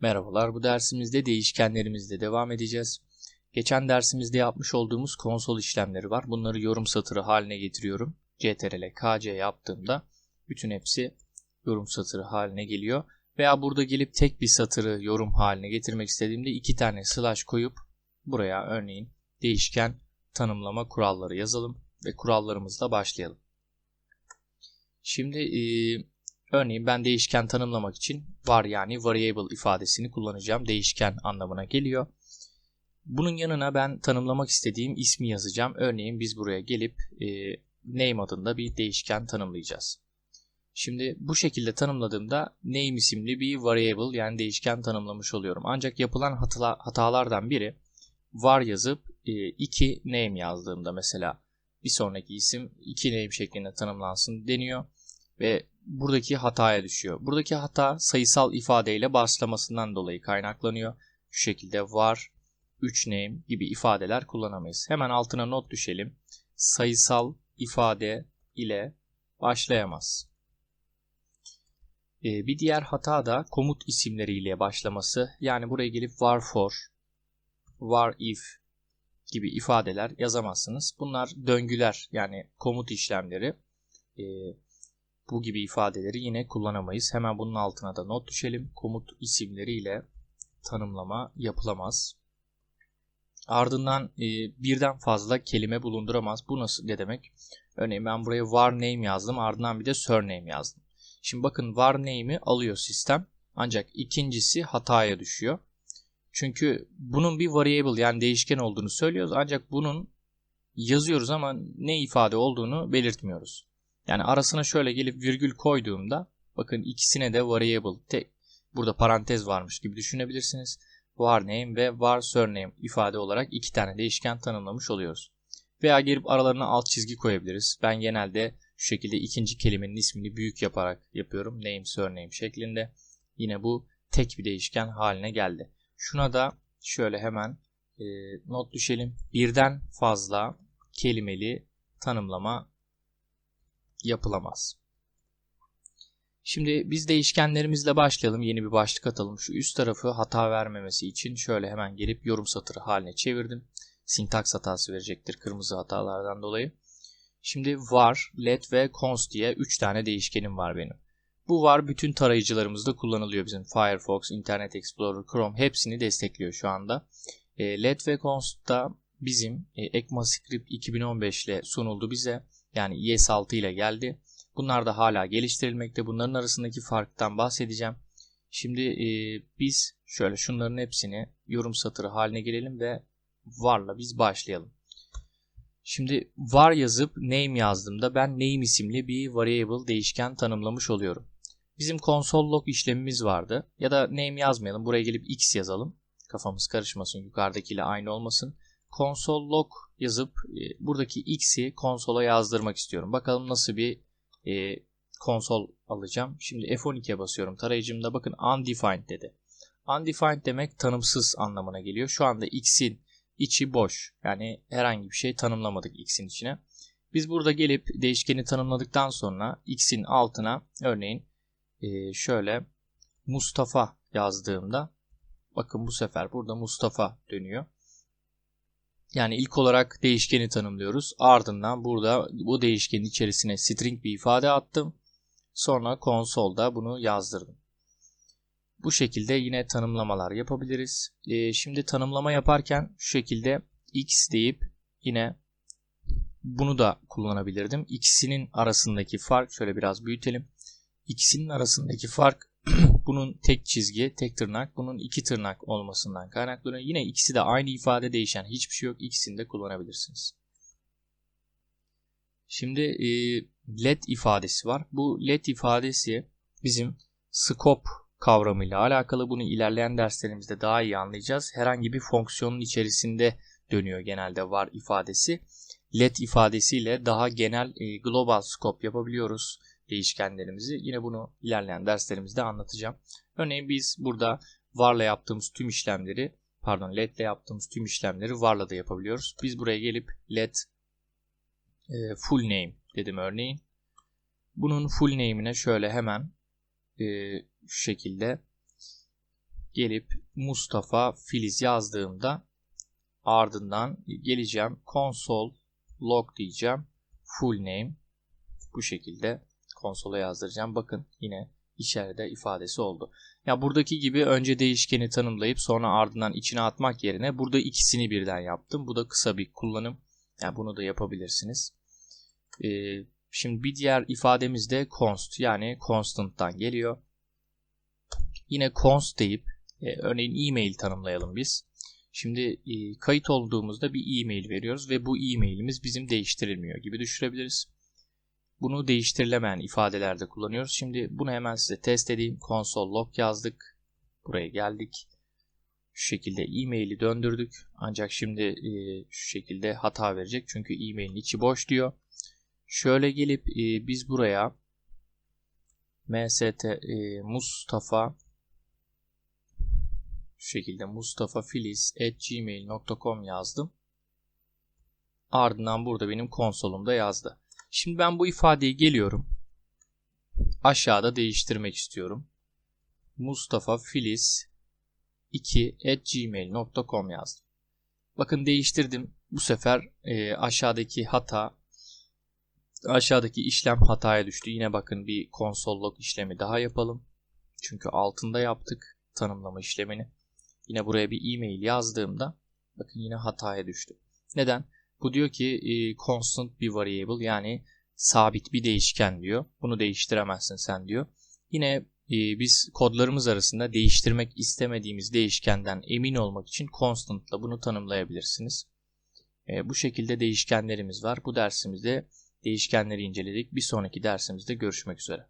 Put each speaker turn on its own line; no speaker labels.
Merhabalar, bu dersimizde değişkenlerimizle devam edeceğiz. Geçen dersimizde yapmış olduğumuz konsol işlemleri var. Bunları yorum satırı haline getiriyorum. CTRL KC yaptığımda bütün hepsi yorum satırı haline geliyor. Veya burada gelip tek bir satırı yorum haline getirmek istediğimde iki tane slash koyup buraya örneğin değişken tanımlama kuralları yazalım ve kurallarımızla başlayalım. Şimdi Örneğin ben değişken tanımlamak için var yani variable ifadesini kullanacağım. Değişken anlamına geliyor. Bunun yanına ben tanımlamak istediğim ismi yazacağım. Örneğin biz buraya gelip e, name adında bir değişken tanımlayacağız. Şimdi bu şekilde tanımladığımda name isimli bir variable yani değişken tanımlamış oluyorum. Ancak yapılan hatala, hatalardan biri var yazıp e, iki name yazdığımda mesela bir sonraki isim iki name şeklinde tanımlansın deniyor ve buradaki hataya düşüyor. Buradaki hata sayısal ifadeyle başlamasından dolayı kaynaklanıyor. Şu şekilde var, 3 name gibi ifadeler kullanamayız. Hemen altına not düşelim. Sayısal ifade ile başlayamaz. Ee, bir diğer hata da komut isimleriyle başlaması. Yani buraya gelip var for, var if gibi ifadeler yazamazsınız. Bunlar döngüler yani komut işlemleri. Bu gibi ifadeleri yine kullanamayız. Hemen bunun altına da not düşelim. Komut isimleriyle tanımlama yapılamaz. Ardından e, birden fazla kelime bulunduramaz. Bu nasıl ne demek? Örneğin ben buraya var name yazdım. Ardından bir de surname yazdım. Şimdi bakın var name'i alıyor sistem. Ancak ikincisi hataya düşüyor. Çünkü bunun bir variable yani değişken olduğunu söylüyoruz. Ancak bunun yazıyoruz ama ne ifade olduğunu belirtmiyoruz. Yani arasına şöyle gelip virgül koyduğumda bakın ikisine de variable tek burada parantez varmış gibi düşünebilirsiniz. Var name ve var surname ifade olarak iki tane değişken tanımlamış oluyoruz. Veya gelip aralarına alt çizgi koyabiliriz. Ben genelde şu şekilde ikinci kelimenin ismini büyük yaparak yapıyorum. Name surname şeklinde. Yine bu tek bir değişken haline geldi. Şuna da şöyle hemen e, not düşelim. Birden fazla kelimeli tanımlama yapılamaz. Şimdi biz değişkenlerimizle başlayalım. Yeni bir başlık atalım. Şu üst tarafı hata vermemesi için şöyle hemen gelip yorum satırı haline çevirdim. Sintaks hatası verecektir kırmızı hatalardan dolayı. Şimdi var, let ve const diye 3 tane değişkenim var benim. Bu var bütün tarayıcılarımızda kullanılıyor bizim Firefox, Internet Explorer, Chrome hepsini destekliyor şu anda. E, let ve const da bizim e, ECMAScript 2015 ile sunuldu bize. Yani ES6 ile geldi. Bunlar da hala geliştirilmekte. Bunların arasındaki farktan bahsedeceğim. Şimdi e, biz şöyle şunların hepsini yorum satırı haline gelelim ve varla biz başlayalım. Şimdi var yazıp name yazdığımda ben name isimli bir variable değişken tanımlamış oluyorum. Bizim console log işlemimiz vardı. Ya da name yazmayalım. Buraya gelip x yazalım. Kafamız karışmasın. Yukarıdakiyle aynı olmasın. Console log yazıp e, buradaki x'i konsola yazdırmak istiyorum. Bakalım nasıl bir e, konsol alacağım. Şimdi F12'ye basıyorum. Tarayıcımda bakın undefined dedi. Undefined demek tanımsız anlamına geliyor. Şu anda x'in içi boş. Yani herhangi bir şey tanımlamadık x'in içine. Biz burada gelip değişkeni tanımladıktan sonra x'in altına örneğin e, şöyle Mustafa yazdığımda bakın bu sefer burada Mustafa dönüyor. Yani ilk olarak değişkeni tanımlıyoruz. Ardından burada bu değişkenin içerisine string bir ifade attım. Sonra konsolda bunu yazdırdım. Bu şekilde yine tanımlamalar yapabiliriz. Ee, şimdi tanımlama yaparken şu şekilde x deyip yine bunu da kullanabilirdim. İkisinin arasındaki fark şöyle biraz büyütelim. İkisinin arasındaki fark bunun tek çizgi, tek tırnak, bunun iki tırnak olmasından kaynaklanıyor. Yine ikisi de aynı ifade değişen hiçbir şey yok. İkisini de kullanabilirsiniz. Şimdi e, let ifadesi var. Bu let ifadesi bizim scope kavramıyla alakalı. Bunu ilerleyen derslerimizde daha iyi anlayacağız. Herhangi bir fonksiyonun içerisinde dönüyor genelde var ifadesi. Let ifadesiyle daha genel e, global scope yapabiliyoruz değişkenlerimizi. Yine bunu ilerleyen derslerimizde anlatacağım. Örneğin biz burada varla yaptığımız tüm işlemleri pardon let ile yaptığımız tüm işlemleri varla da yapabiliyoruz. Biz buraya gelip let e, full name dedim örneğin. Bunun full name'ine şöyle hemen e, şu şekilde gelip Mustafa Filiz yazdığımda ardından geleceğim console log diyeceğim full name bu şekilde konsola yazdıracağım. Bakın yine içeride ifadesi oldu. Ya buradaki gibi önce değişkeni tanımlayıp sonra ardından içine atmak yerine burada ikisini birden yaptım. Bu da kısa bir kullanım. Yani bunu da yapabilirsiniz. Ee, şimdi bir diğer ifademiz de const yani constant'tan geliyor. Yine const deyip e, örneğin e-mail tanımlayalım biz. Şimdi e, kayıt olduğumuzda bir e-mail veriyoruz ve bu e-mailimiz bizim değiştirilmiyor gibi düşürebiliriz. Bunu değiştirilemeyen ifadelerde kullanıyoruz. Şimdi bunu hemen size test edeyim. Console log yazdık. Buraya geldik. Şu şekilde e-maili döndürdük. Ancak şimdi e, şu şekilde hata verecek. Çünkü e-mailin içi boş diyor. Şöyle gelip e, biz buraya mst e, mustafa şu şekilde mustafafiliz.gmail.com yazdım. Ardından burada benim konsolumda yazdı. Şimdi ben bu ifadeyi geliyorum. Aşağıda değiştirmek istiyorum. Mustafa Filiz 2 at gmail.com yazdım. Bakın değiştirdim. Bu sefer e, aşağıdaki hata aşağıdaki işlem hataya düştü. Yine bakın bir konsol log işlemi daha yapalım. Çünkü altında yaptık tanımlama işlemini. Yine buraya bir e-mail yazdığımda bakın yine hataya düştü. Neden? Bu diyor ki e, constant bir variable yani sabit bir değişken diyor. Bunu değiştiremezsin sen diyor. Yine e, biz kodlarımız arasında değiştirmek istemediğimiz değişkenden emin olmak için constant ile bunu tanımlayabilirsiniz. E, bu şekilde değişkenlerimiz var. Bu dersimizde değişkenleri inceledik. Bir sonraki dersimizde görüşmek üzere.